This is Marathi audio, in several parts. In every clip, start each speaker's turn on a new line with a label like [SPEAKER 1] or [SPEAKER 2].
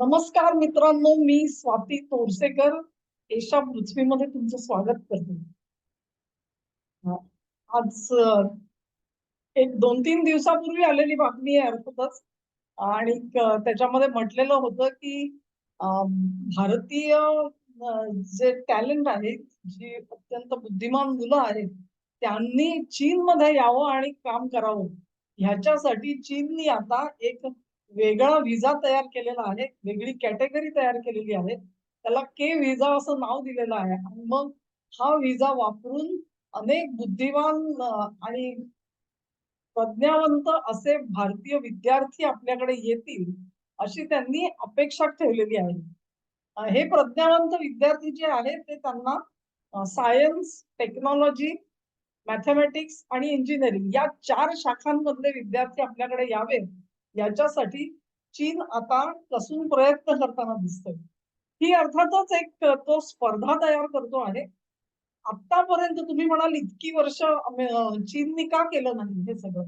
[SPEAKER 1] नमस्कार मित्रांनो मी स्वाती तोरसेकर. एशा पृथ्वीमध्ये तुमचं स्वागत करते. आज एक दोन तीन दिवसापूर्वी आलेली बातमी आहे अर्थातच. आणि त्याच्यामध्ये म्हटलेलं होतं की भारतीय जे टॅलेंट आहेत जी अत्यंत बुद्धिमान मुलं आहेत त्यांनी चीनमध्ये यावं आणि काम करावं. ह्याच्यासाठी चीननी आता एक वेगळा विजा तयार केलेला आहे वेगळी कॅटेगरी तयार केलेली आहे. त्याला के विजा असं नाव दिलेलं आहे. आणि मग हा विजा वापरून अनेक बुद्धिमान आणि प्रज्ञावंत असे भारतीय विद्यार्थी आपल्याकडे येतील अशी त्यांनी अपेक्षा ठेवलेली आहे. हे प्रज्ञावंत विद्यार्थी जे आहेत ते त्यांना सायन्स टेक्नॉलॉजी मॅथमॅटिक्स आणि इंजिनिअरिंग या चार शाखांमधले विद्यार्थी आपल्याकडे यावेत. याच्यासाठी चीन आता कसून प्रयत्न करताना दिसतोय. ही अर्थातच एक तो स्पर्धा तयार करतो आहे. आतापर्यंत तुम्ही म्हणाल इतकी वर्ष चीननी का केलं नाही हे सगळं?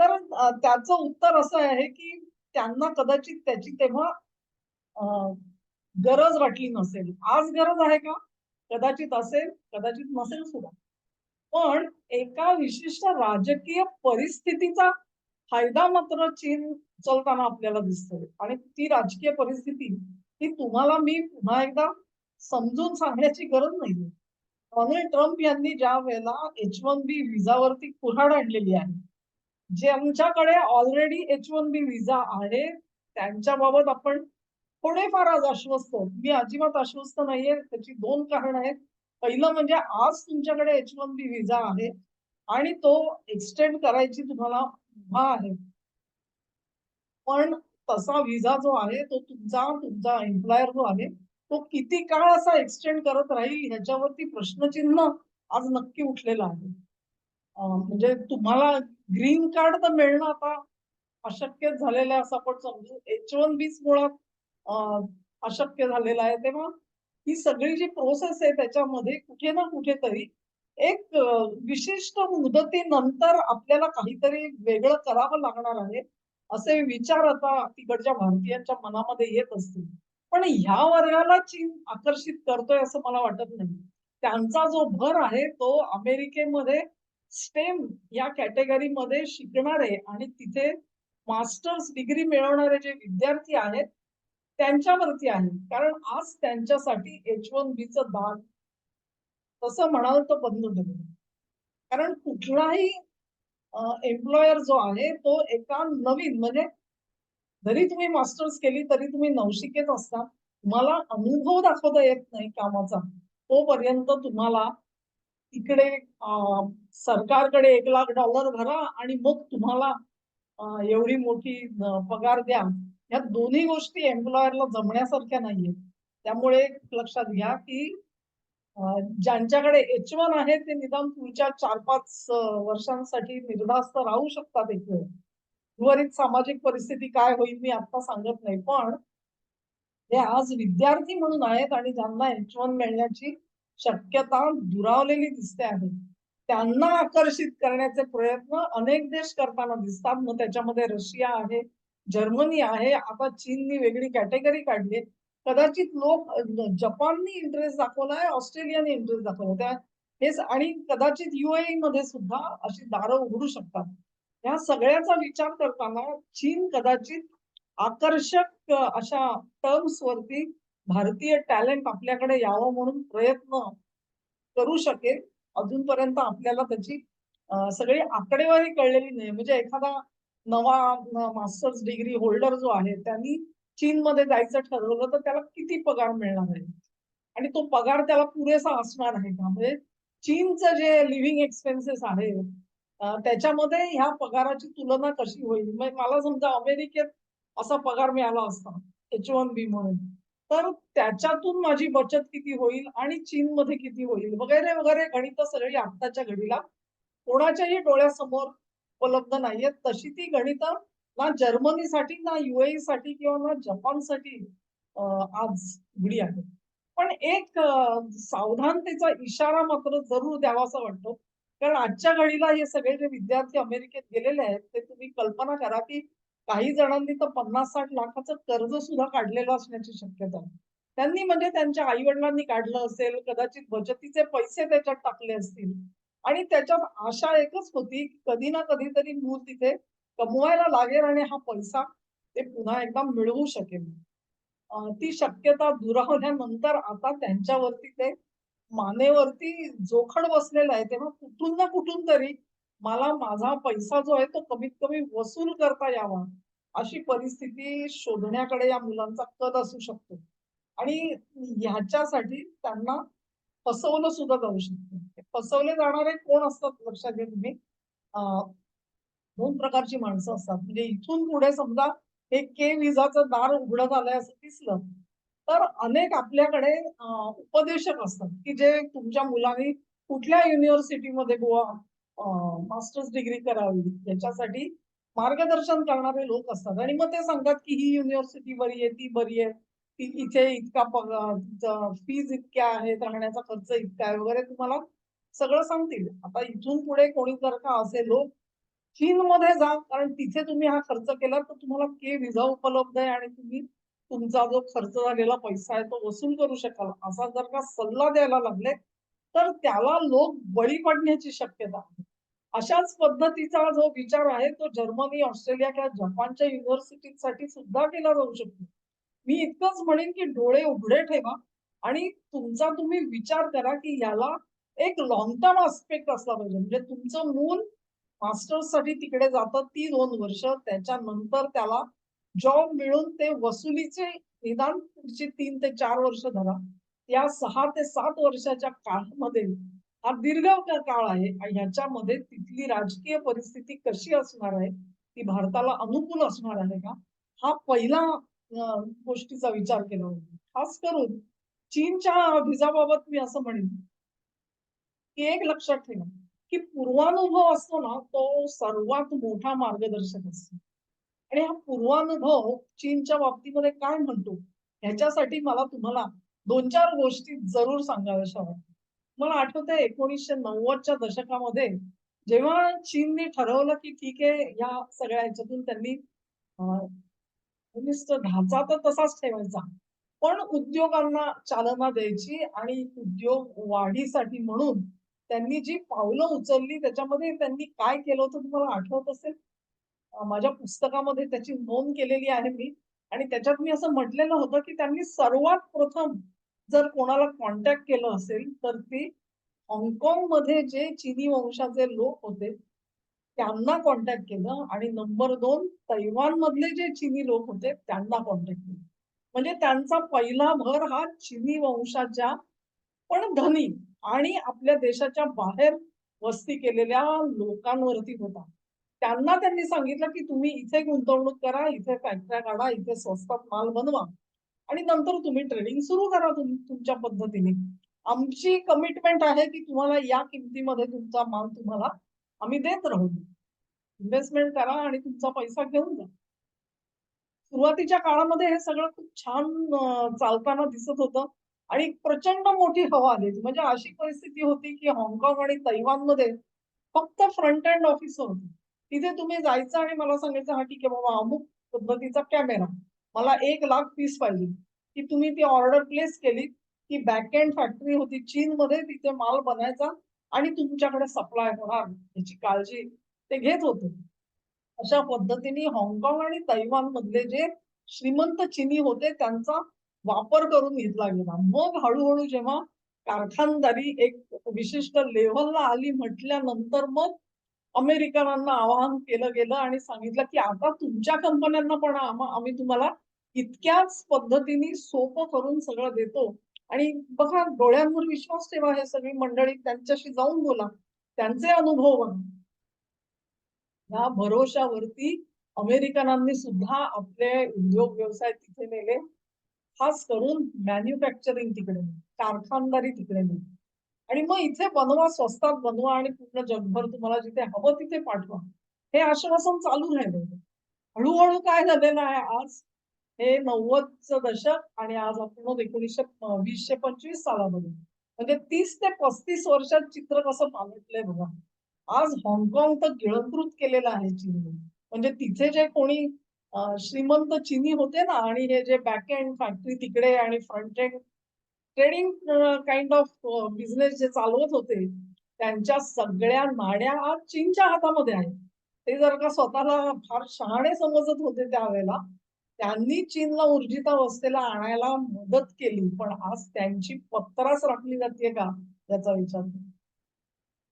[SPEAKER 1] तर त्याचं उत्तर असं आहे की त्यांना कदाचित त्याची तेव्हा गरज वाटली नसेल. आज गरज आहे का? कदाचित असेल कदाचित नसेल सुद्धा. पण एका विशिष्ट राजकीय परिस्थितीचा फायदा मात्र चीन उचलताना आपल्याला दिसतोय. आणि ती राजकीय परिस्थिती ही तुम्हाला मी पुन्हा एकदा समजून सांगण्याची गरज नाहीये. डोनाल्ड ट्रम्प यांनी ज्या वेळेला एच वन बी विजावरती कुऱ्हाड आणलेली आहे ज्यांच्याकडे already H one B visa आहे त्यांच्या बाबत आपण थोडेफार आज आश्वस्त. मी अजिबात आश्वस्त नाहीये. त्याची दोन कारण आहेत. पहिलं म्हणजे आज तुमच्याकडे एच वन बी विजा आहे. आणि तो एक्सटेंड करायची तुम्हाला मुभा आहे. पण तसा विजा जो आहे तो तुमचा तुमचा एम्प्लॉयर जो आहे तो किती काळ असा एक्सटेंड करत राहील ह्याच्यावरती प्रश्नचिन्ह आज नक्की उठलेलं आहे. म्हणजे तुम्हाला ग्रीन कार्ड तर मिळणं आता अशक्यच झालेलं आहे असं आपण समजू. एच वन बीच मुळात अशक्य झालेलं आहे. तेव्हा ही सगळी जी प्रोसेस आहे त्याच्यामध्ये कुठे ना कुठेतरी एक विशिष्ट मुदतीनंतर आपल्याला काहीतरी वेगळं करावं लागणार आहे असे विचार आता तिकडच्या भारतीयांच्या मनामध्ये येत असतील. पण ह्या वर्गाला चीन आकर्षित करतोय असं मला वाटत नाही. त्यांचा जो भर आहे तो अमेरिकेमध्ये स्टेम या कॅटेगरीमध्ये शिकणारे आणि तिथे मास्टर्स डिग्री मिळवणारे जे विद्यार्थी आहेत त्यांच्यावरती आहे. कारण आज त्यांच्यासाठी एच वन बीचं दान तसं म्हणाल तर बंद ठेवलं कारण कुठलाही एम्प्लॉयर जो आहे तो एका नवीन म्हणजे जरी तुम्ही मास्टर्स केली तरी तुम्ही नवशिकेत असता. तुम्हाला अनुभव दाखवता येत नाही कामाचा. तोपर्यंत तुम्हाला इकडे सरकारकडे एक लाख डॉलर भरा आणि मग तुम्हाला एवढी मोठी पगार द्या. या दोन्ही गोष्टी एम्प्लॉयरला जमण्यासारख्या नाहीये त्यामुळे लक्षात घ्या की ज्यांच्याकडे एच वन आहे ते निदान पुढच्या चार पाच वर्षांसाठी निर्धास्त राहू शकतात एक वेळ उर्वरित सामाजिक परिस्थिती काय होईल मी आता सांगत नाही पण हे आज विद्यार्थी म्हणून आहेत आणि ज्यांना एच वन मिळण्याची शक्यता दुरावलेली दिसते आहे. त्यांना आकर्षित करण्याचे प्रयत्न अनेक देश करताना दिसतात. मग त्याच्यामध्ये रशिया आहे जर्मनी आहे आता चीननी वेगळी कॅटेगरी काढली कदाचित लोक जपाननी इंटरेस्ट दाखवलाय ऑस्ट्रेलियाने इंटरेस्ट दाखवला त्या हेच आणि कदाचित युएई मध्ये सुद्धा अशी दारं उघडू शकतात. या सगळ्याचा विचार करताना चीन कदाचित आकर्षक अशा टर्म्स वरती भारतीय टॅलेंट आपल्याकडे यावं म्हणून प्रयत्न करू शकेल. अजूनपर्यंत आपल्याला त्याची सगळी आकडेवारी कळलेली नाही. म्हणजे एखादा नवा मास्टर्स डिग्री होल्डर जो आहे त्यांनी चीनमध्ये जायचं ठरवलं तर त्याला किती पगार मिळणार आहे? आणि तो पगार त्याला पुरेसा असणार आहे का? म्हणजे चीनचं जे लिव्हिंग एक्सपेन्सेस आहे त्याच्यामध्ये ह्या पगाराची तुलना कशी होईल? म्हणजे मला समजा अमेरिकेत असा पगार मिळाला असता एच वन बी म्हणून तर त्याच्यातून माझी बचत किती होईल आणि चीनमध्ये किती होईल? वगैरे वगैरे गणित सगळी आत्ताच्या घडीला कोणाच्याही डोळ्यासमोर उपलब्ध नाहीयेत. तशी ती गणित ना जर्मनीसाठी ना युएई साठी किंवा ना जपानसाठी आज उघडी आहे. पण एक सावधानतेचा इशारा मात्र जरूर द्यावासा वाटतो. कारण आजच्या घडीला हे सगळे जे विद्यार्थी अमेरिकेत गेलेले आहेत ते तुम्ही कल्पना करा की काही जणांनी तर पन्नास साठ लाखाचं कर्ज सुद्धा काढलेलं असण्याची शक्यता आहे. त्यांनी म्हणजे त्यांच्या आई वडिलांनी काढलं असेल कदाचित बचतीचे पैसे त्याच्यात टाकले असतील. आणि त्याच्यात आशा एकच होती की कधी ना कधीतरी मूल तिथे कमवायला लागेल आणि हा पैसा ते पुन्हा एकदा मिळवू शकेल. ती शक्यता दुरावल्यानंतर आता त्यांच्यावरती ते मानेवरती जोखड बसलेला आहे. तेव्हा कुठून ना कुठून तरी मला माझा पैसा जो आहे तो कमीत कमी वसूल करता यावा अशी परिस्थिती शोधण्याकडे या मुलांचा कल असू शकतो. आणि ह्याच्यासाठी त्यांना फसवलं सुद्धा जाऊ शकतं. फसवले जाणारे कोण असतात लक्षात घ्या तुम्ही? दोन प्रकारची माणसं असतात. म्हणजे इथून पुढे समजा हे के विजाचं दार उघडत आलंय असं दिसलं तर अनेक आपल्याकडे उपदेशक असतात की जे तुमच्या मुलांनी कुठल्या युनिव्हर्सिटीमध्ये गोवा मास्टर्स डिग्री करावी याच्यासाठी मार्गदर्शन करणारे लोक असतात. आणि मग ते सांगतात की ही युनिव्हर्सिटी बरी आहे ती बरी आहे. ती इथे इतका पगार फीज इतक्या आहेत राहण्याचा खर्च इतका आहे वगैरे तुम्हाला सगळं सांगतील. आता इथून पुढे कोणी जर का असे लोक चीन मध्ये जा. कारण तिथे तुम्ही हा खर्च केला तर तुम्हाला के विजा उपलब्ध आहे आणि तुम्ही तुमचा जो खर्च झालेला पैसा आहे तो वसूल करू शकाल. असा जर का सल्ला द्यायला लागले तर त्याला लोक बळी पडण्याची शक्यता आहे. अशाच पद्धतीचा जो विचार आहे तो जर्मनी ऑस्ट्रेलिया किंवा जपानच्या युनिव्हर्सिटीसाठी सुद्धा केला जाऊ शकतो. मी इतकंच म्हणेन की डोळे उघडे ठेवा आणि तुमचा तुम्ही विचार करा की याला एक लॉंग टर्म आस्पेक्ट असला पाहिजे. म्हणजे तुमचं मूल मास्टर्ससाठी तिकडे जातं ती दोन वर्ष. त्याच्यानंतर त्याला जॉब मिळून ते वसुलीचे निदान पुढचे तीन ते चार वर्ष धरा या सहा ते सात वर्षाच्या काळामध्ये हा दीर्घ काळ आहे ह्याच्यामध्ये तिथली राजकीय परिस्थिती कशी असणार आहे ती भारताला अनुकूल असणार आहे का? हा पहिला गोष्टीचा विचार केला होता. खास करून चीनच्या व्हिजाबाबत मी असं म्हणेन की एक लक्षात ठेवा. की पूर्वानुभव असतो ना तो सर्वात मोठा मार्गदर्शक असतो. आणि हा पूर्वानुभव चीनच्या बाबतीमध्ये काय म्हणतो? ह्याच्यासाठी मला तुम्हाला दोन चार गोष्टी जरूर सांगाव्याशा वाटतात. मला आठवतंय एकोणीसशे नव्वदच्या दशकामध्ये जेव्हा चीनने ठरवलं की ठीक आहे या सगळ्या ह्याच्यातून त्यांनी ढाचा तर तसाच ठेवायचा. पण उद्योगांना चालना द्यायची आणि उद्योग वाढीसाठी म्हणून त्यांनी जी पावलं उचलली त्याच्यामध्ये त्यांनी काय केलं होतं तुम्हाला आठवत असेल? माझ्या पुस्तकामध्ये त्याची नोंद केलेली आहे मी. आणि त्याच्यात मी असं म्हटलेलं होतं की त्यांनी सर्वात प्रथम जर कोणाला कॉन्टॅक्ट केलं असेल तर ते हाँगकाँगमध्ये जे चिनी वंशाचे लोक होते त्यांना कॉन्टॅक्ट केलं. आणि नंबर दोन तैवान मधले जे चिनी लोक होते त्यांना कॉन्टॅक्ट केलं. म्हणजे त्यांचा पहिला भर हा चिनी वंशाच्या पण धनी आणि आपल्या देशाच्या बाहेर वस्ती केलेल्या लोकांवरती होता. त्यांना त्यांनी सांगितलं की तुम्ही इथे गुंतवणूक करा इथे फॅक्टऱ्या काढा इथे स्वस्तात माल बनवा. आणि नंतर तुम्ही ट्रेडिंग सुरू करा तुमच्या पद्धतीने. आमची कमिटमेंट आहे की तुम्हाला या किमतीमध्ये तुमचा माल तुम्हाला आम्ही देत राहू. इन्व्हेस्टमेंट करा आणि तुमचा पैसा घेऊन जा. सुरुवातीच्या काळामध्ये हे सगळं खूप छान चालताना दिसत होतं. आणि प्रचंड मोठी हवा आलेली. म्हणजे अशी परिस्थिती होती की हाँगकाँग आणि तैवानमध्ये फक्त फ्रंट एंड ऑफिस होती. तिथे तुम्ही जायचं आणि मला सांगायचं हा ठीक आहे बाबा अमुक पद्धतीचा कॅमेरा मला एक लाख पीस पाहिजे. की तुम्ही ती ऑर्डर प्लेस केली की बॅक एंड फॅक्टरी होती चीनमध्ये तिथे माल बनायचा आणि तुमच्याकडे सप्लाय होणार. याची काळजी ते घेत होते. अशा पद्धतीने हाँगकाँग आणि तैवान मधले जे श्रीमंत चिनी होते त्यांचा वापर करून घेतला गेला. मग हळूहळू जेव्हा कारखानदारी एक विशिष्ट लेव्हलला आली म्हटल्यानंतर मग अमेरिकनांना आवाहन केलं गेलं आणि सांगितलं की आता तुमच्या कंपन्यांना पण आम्ही तुम्हाला इतक्याच पद्धतीने सोपं करून सगळं देतो. आणि बघा डोळ्यांवर विश्वास ठेवा हे सगळी मंडळी त्यांच्याशी जाऊन बोला. त्यांचे अनुभव या भरोशावरती अमेरिकनांनी सुद्धा आपले उद्योग व्यवसाय तिथे नेले. खास करून मॅन्युफॅक्चरिंग तिकडे कारखानदारी तिकडे नाही. आणि मग इथे बनवा स्वस्तात बनवा आणि पूर्ण जगभर तुम्हाला जिथे हवं तिथे पाठवा. हे आश्वासन चालू राहिलं हळूहळू काय झालेलं आहे आज? हे नव्वदचं दशक आणि आज आपण एकोणीसशे वीसशे पंचवीस सालामध्ये. म्हणजे तीस ते पस्तीस वर्षात चित्र कसं पालटलंय बघा. आज हाँगकाँग तर गिळंकृत केलेलं आहे चीनने म्हणजे तिथे जे कोणी श्रीमंत चिनी होते ना आणि हे जे बॅक एंड फॅक्टरी तिकडे आणि front end trading kind of business जे चालवत होते त्यांच्या सगळ्या नाड्या आज चीनच्या हातामध्ये आहेत. ते जर का स्वतःला फार शहाणे समजत होते त्यावेळेला त्यांनी चीनला ऊर्जितावस्थेला आणायला मदत केली पण आज त्यांची पत्रास राखली जाते का याचा विचार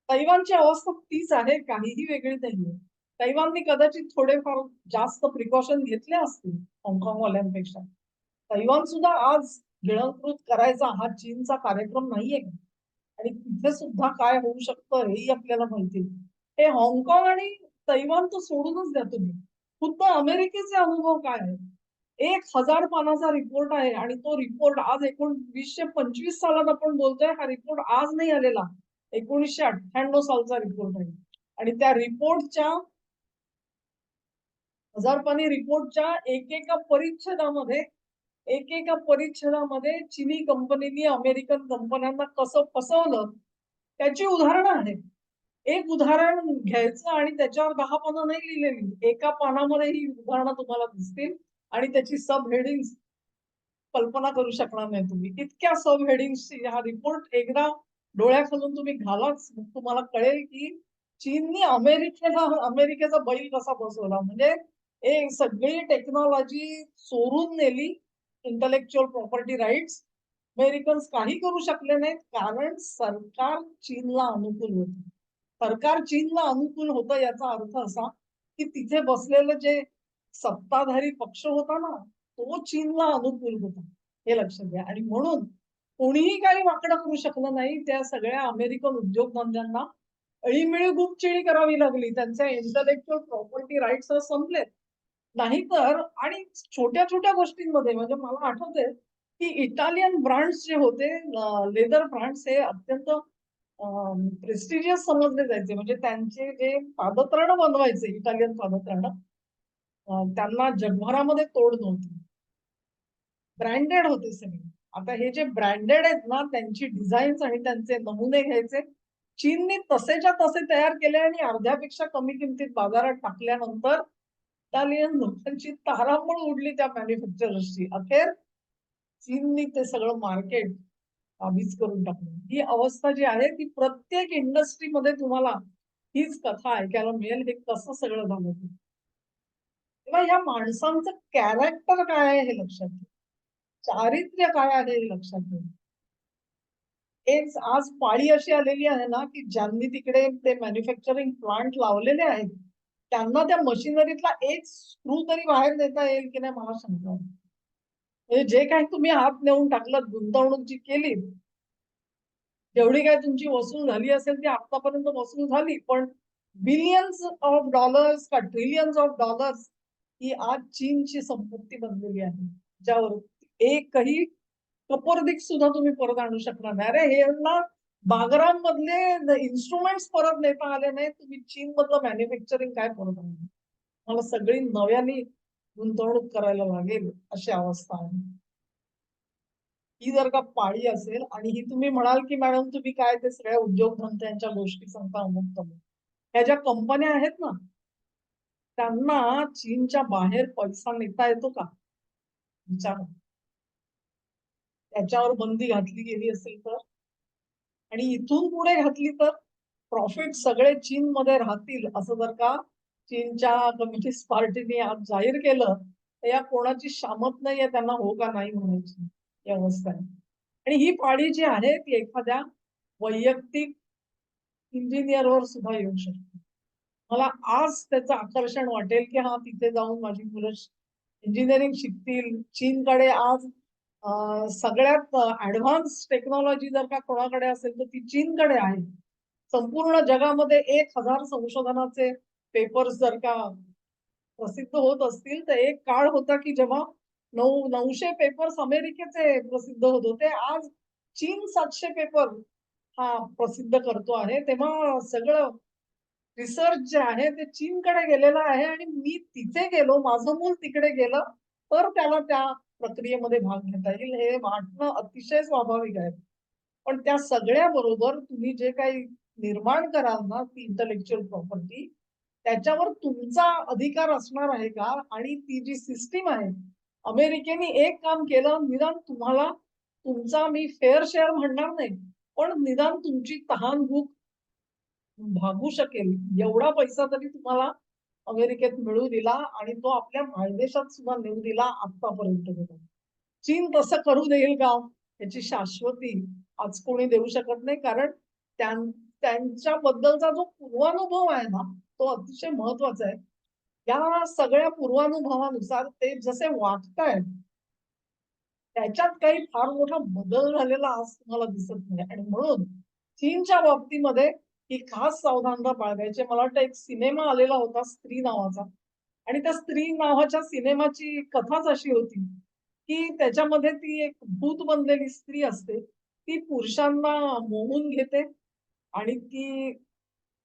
[SPEAKER 1] तैवानची अवस्था तीच आहे काहीही वेगळी नाहीये. तैवानने कदाचित थोडेफार जास्त प्रिकॉशन घेतले असतील हाँगकाँगवाल्यांपेक्षा तैवान सुद्धा आज गिळंकृत करायचा हा चीनचा कार्यक्रम नाहीये. का? आणि तिथे सुद्धा काय होऊ शकतं हेही आपल्याला माहिती हे हाँगकाँग आणि तैवान तर सोडूनच द्या तुम्ही. खुद्द अमेरिकेचे अनुभव काय आहेत? एक हजार पानाचा रिपोर्ट आहे आणि तो रिपोर्ट आज एकोणवीसशे पंचवीस सालात आपण बोलतोय. हा रिपोर्ट आज नाही आलेला. एकोणीसशे अठ्ठ्याण्णव सालचा रिपोर्ट आहे. आणि त्या रिपोर्टच्या हजारपानी रिपोर्टच्या एकेका परिच्छेदामध्ये एकेका परिच्छेदामध्ये चिनी कंपनीनी अमेरिकन कंपन्यांना कसं फसवलं त्याची उदाहरणं आहेत. एक उदाहरण घ्यायचं आणि त्याच्यावर दहा पानं नाही लिहिलेली. एका पानामध्ये ही उदाहरणं तुम्हाला दिसतील आणि त्याची सब हेडिंग कल्पना करू शकणार नाही तुम्ही. इतक्या सब हेडिंगची हा रिपोर्ट एकदा डोळ्याखालून तुम्ही घालाच तुम्हाला कळेल की चीननी अमेरिकेला अमेरिकेचा बैल कसा बसवला म्हणजे हे सगळी टेक्नॉलॉजी चोरून नेली. इंटलेक्च्युअल प्रॉपर्टी राईट्स अमेरिकन्स काही करू शकले नाहीत कारण सरकार चीनला अनुकूल होते. सरकार चीनला अनुकूल होतं याचा अर्थ असा की तिथे बसलेलं जे सत्ताधारी पक्ष होता ना तो चीनला अनुकूल होता. हे लक्षात घ्या. आणि म्हणून कोणीही काही वाकडं करू शकलं नाही त्या सगळ्या अमेरिकन उद्योगधंद्यांना अळीमिळी गुपचिळी करावी लागली. त्यांच्या इंटलेक्च्युअल प्रॉपर्टी राईट्स संपलेत. नाहीतर आणि छोट्या छोट्या गोष्टींमध्ये म्हणजे मला आठवते की इटालियन ब्रँड्स जे होते लेदर ब्रँड्स हे अत्यंत प्रेस्टिजियस समजले जायचे. म्हणजे त्यांचे जे पादत्रण बनवायचे इटालियन पादत्रण त्यांना जगभरामध्ये तोड नव्हती. ब्रँडेड होते सगळे. आता हे जे ब्रँडेड आहेत ना त्यांची डिझाईन्स आणि त्यांचे नमुने घ्यायचे चीनने तसेच्या तसे तयार केले आणि अर्ध्यापेक्षा कमी किमतीत बाजारात टाकल्यानंतर इटालियन लोकांची तारांबळ उडली त्या मॅन्युफॅक्चरर्सची अखेर चीननी ते सगळं मार्केट काबीज करून टाकलं. ही अवस्था जी आहे ती प्रत्येक इंडस्ट्रीमध्ये तुम्हाला हीच कथा ऐकायला मिळेल. हे कसं सगळं झालं तेव्हा या माणसांचं कॅरेक्टर काय आहे हे लक्षात घ्या चारित्र्य काय आहे हे लक्षात घ्या एक आज पाळी अशी आलेली आहे ना की ज्यांनी तिकडे ते मॅन्युफॅक्चरिंग प्लांट लावलेले आहेत त्यांना त्या मशिनरीतला एक स्क्रू तरी बाहेर देता येईल की नाही मला शंका म्हणजे जे काही तुम्ही हात नेऊन टाकलं गुंतवणूक जी केली जेवढी काय तुमची वसूल झाली असेल ती आतापर्यंत वसूल झाली पण बिलियन्स ऑफ डॉलर्स का ट्रिलियन्स ऑफ डॉलर्स ही आज चीनची संपत्ती बनलेली आहे. ज्यावर एकही कपोरदिक सुद्धा तुम्ही परत आणू शकणार नाही. अरे हे ना बागरांमधले इन्स्ट्रुमेंट्स परत नेता आले नाही तुम्ही चीन मधलं मॅन्युफॅक्चरिंग काय परत आणलं मला सगळी नव्याने गुंतवणूक करायला लागेल अशी अवस्था आहे. ही जर का पाळी असेल आणि ही तुम्ही म्हणाल की मॅडम तुम्ही काय ते सगळ्या उद्योगधंद्यांच्या गोष्टी सांगता अमुक तमुक. ह्या ज्या कंपन्या आहेत ना त्यांना चीनच्या बाहेर पैसा नेता येतो का? विचार. त्याच्यावर बंदी घातली गेली असेल तर? आणि इथून पुढे घातली तर प्रॉफिट सगळे चीन मध्ये राहतील असं जर का चीनच्या कम्युनिस्ट पार्टीने आज जाहीर केलं तर या कोणाची शामत नाहीये त्यांना हो का नाही म्हणायची ही अवस्था आहे आणि ही पाळी जी आहे ती एखाद्या वैयक्तिक इंजिनियरवर सुद्धा येऊ शकते. मला आज त्याचं आकर्षण वाटेल की हा तिथे जाऊन माझी मुलं इंजिनिअरिंग शिकतील. चीनकडे आज सगळ्यात ऍडव्हान्स टेक्नॉलॉजी जर का कोणाकडे असेल तर ती चीनकडे आहे. संपूर्ण जगामध्ये एक हजार संशोधनाचे पेपर्स जर का प्रसिद्ध होत असतील तर एक काळ होता की जेव्हा नऊ नऊशे पेपर्स अमेरिकेचे प्रसिद्ध होत होते आज चीन सातशे पेपर हा प्रसिद्ध करतो आहे. तेव्हा सगळं रिसर्च जे आहे ते चीनकडे गेलेलं आहे आणि मी तिथे गेलो माझं मूल तिकडे गेलं तर त्याला त्या प्रक्रियेमध्ये भाग घेता येईल हे वाटणं अतिशय स्वाभाविक आहे. पण त्या सगळ्या बरोबर तुम्ही जे काही निर्माण कराल ना ती इंटलेक्च्युअल प्रॉपर्टी त्याच्यावर तुमचा अधिकार असणार आहे का? आणि ती जी सिस्टीम आहे अमेरिकेने एक काम केलं निदान तुम्हाला तुमचा मी फेअर शेअर म्हणणार नाही पण निदान तुमची तहान भूक भागू शकेल. एवढा पैसा तरी तुम्हाला अमेरिकेत मिळू दिला आणि तो आपल्या मायदेशात सुद्धा नेऊ दिला आतापर्यंत चीन तसं करू देईल का? याची शाश्वती आज कोणी देऊ शकत नाही कारण त्यांच्याबद्दलचा जो पूर्वानुभव आहे ना तो अतिशय महत्त्वाचा आहे. या सगळ्या पूर्वानुभवानुसार ते जसे वागतायत त्याच्यात काही फार मोठा बदल झालेला आज तुम्हाला दिसत नाही. आणि म्हणून चीनच्या बाबतीमध्ये ही खास सावधानता बाळगायची म्हणजे मला वाटतं एक सिनेमा आलेला होता स्त्री नावाचा. आणि त्या स्त्री नावाच्या सिनेमाची कथाच अशी होती की त्याच्यामध्ये ती एक भूत बनलेली स्त्री असते. ती पुरुषांना मोहून घेते आणि ती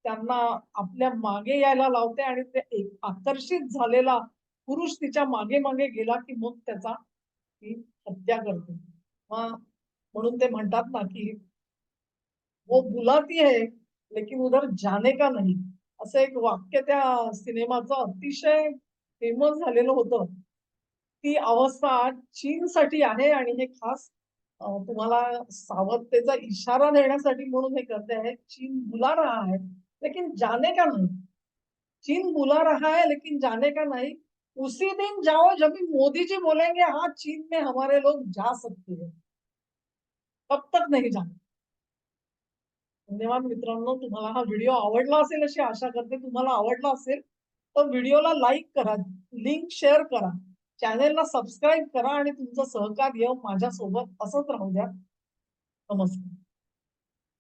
[SPEAKER 1] त्यांना आपल्या मागे यायला लावते आणि ते एक आकर्षित झालेला पुरुष तिच्यामागे मागे गेला की मग त्याचा ती हत्या करते. मग म्हणून ते म्हणतात ना की वो बुलाती है लेकिन उधर जाने का नाही. असं एक वाक्य त्या सिनेमाचं अतिशय फेमस झालेलं होतं. ती अवस्था चीनसाठी आहे आणि हे खास तुम्हाला सावधतेचा इशारा देण्यासाठी म्हणून हे करते आहे. चीन बुला रहा है लेकिन जाने का नाही. चीन बुला रहा है लेकिन जाने का नहीं. उसी दिन जाओ जब मोदी जी बोलेंगे हाँ चीन में हमारे लोग जा सकते हैं. तब तक नहीं जाना. धन्यवाद मित्रांनो तुम्हाला हा व्हिडिओ आवडला असेल अशी आशा करते. तुम्हाला आवडला असेल तर व्हिडिओला लाईक करा लिंक शेअर करा. चॅनेलला सबस्क्राईब करा आणि तुमचं सहकार्य माझ्यासोबत असंच राहू द्या. नमस्कार.